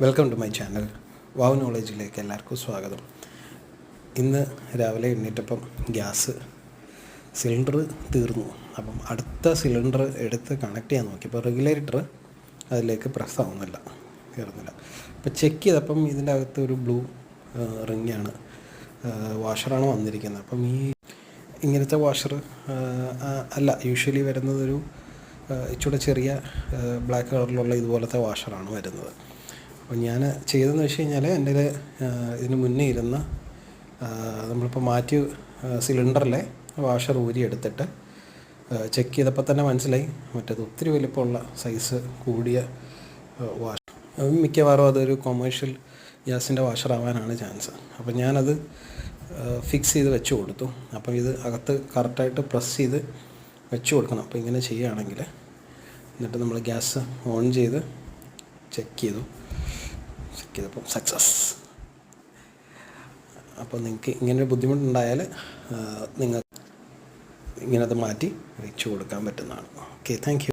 Welcome to my channel wow നോളേജിലേക്ക് എല്ലാവർക്കും സ്വാഗതം. ഇന്ന് രാവിലെ എണ്ണീറ്റപ്പം ഗ്യാസ് സിലിണ്ടർ തീർന്നു. അപ്പം അടുത്ത സിലിണ്ടർ എടുത്ത് കണക്ട് ചെയ്യാൻ നോക്കി അപ്പോൾ റെഗുലേറ്റർ അതിലേക്ക് പ്രസ് ആവുന്നില്ല കയറുന്നില്ല അപ്പോൾ ചെക്ക് ചെയ്തപ്പം ഇതിന്റെ അകത്ത് ഒരു ബ്ലൂ റിങ്ങാണ് വാഷറാണ് വന്നിരിക്കുന്നത്. അപ്പം ഈ ഇങ്ങനത്തെ വാഷർ അല്ല യൂഷ്വലി വരുന്നതൊരു ഇച്ചൂടെ ചെറിയ ബ്ലാക്ക് കളറിലുള്ള ഇതുപോലത്തെ വാഷറാണ് വരുന്നത്. അപ്പോൾ ഞാൻ ചെയ്തതെന്ന് വെച്ച് കഴിഞ്ഞാൽ എന്റെ ഇതിന് മുന്നേ ഇരുന്ന നമ്മളിപ്പോൾ മാറ്റി സിലിണ്ടറിലെ വാഷർ ഊരി എടുത്തിട്ട് ചെക്ക് ചെയ്തപ്പോൾ തന്നെ മനസ്സിലായി. മറ്റേത് ഒത്തിരി വലിപ്പമുള്ള സൈസ് കൂടിയ വാഷ്. മിക്കവാറും അതൊരു കൊമേഴ്ഷ്യൽ ഗ്യാസിന്റെ വാഷർ ആവാനാണ് ചാൻസ് അപ്പം ഞാനത് ഫിക്സ് ചെയ്ത് വെച്ച് കൊടുത്തു. അപ്പോൾ ഇത് അകത്ത് കറക്റ്റായിട്ട് പ്രസ് ചെയ്ത് വെച്ച് കൊടുക്കണം. അപ്പോൾ ഇങ്ങനെ ചെയ്യുകയാണെങ്കിൽ എന്നിട്ട് നമ്മൾ ഗ്യാസ് ഓൺ ചെയ്ത് ചെക്ക് ചെയ്തു. ചെക്ക് ചെയ്തപ്പം സക്സസ് അപ്പോൾ നിങ്ങൾക്ക് ഇങ്ങനൊരു ബുദ്ധിമുട്ടുണ്ടായാൽ നിങ്ങൾ ഇങ്ങനത് മാറ്റി വെച്ച് കൊടുക്കാൻ പറ്റുന്നതാണ്. Okay thank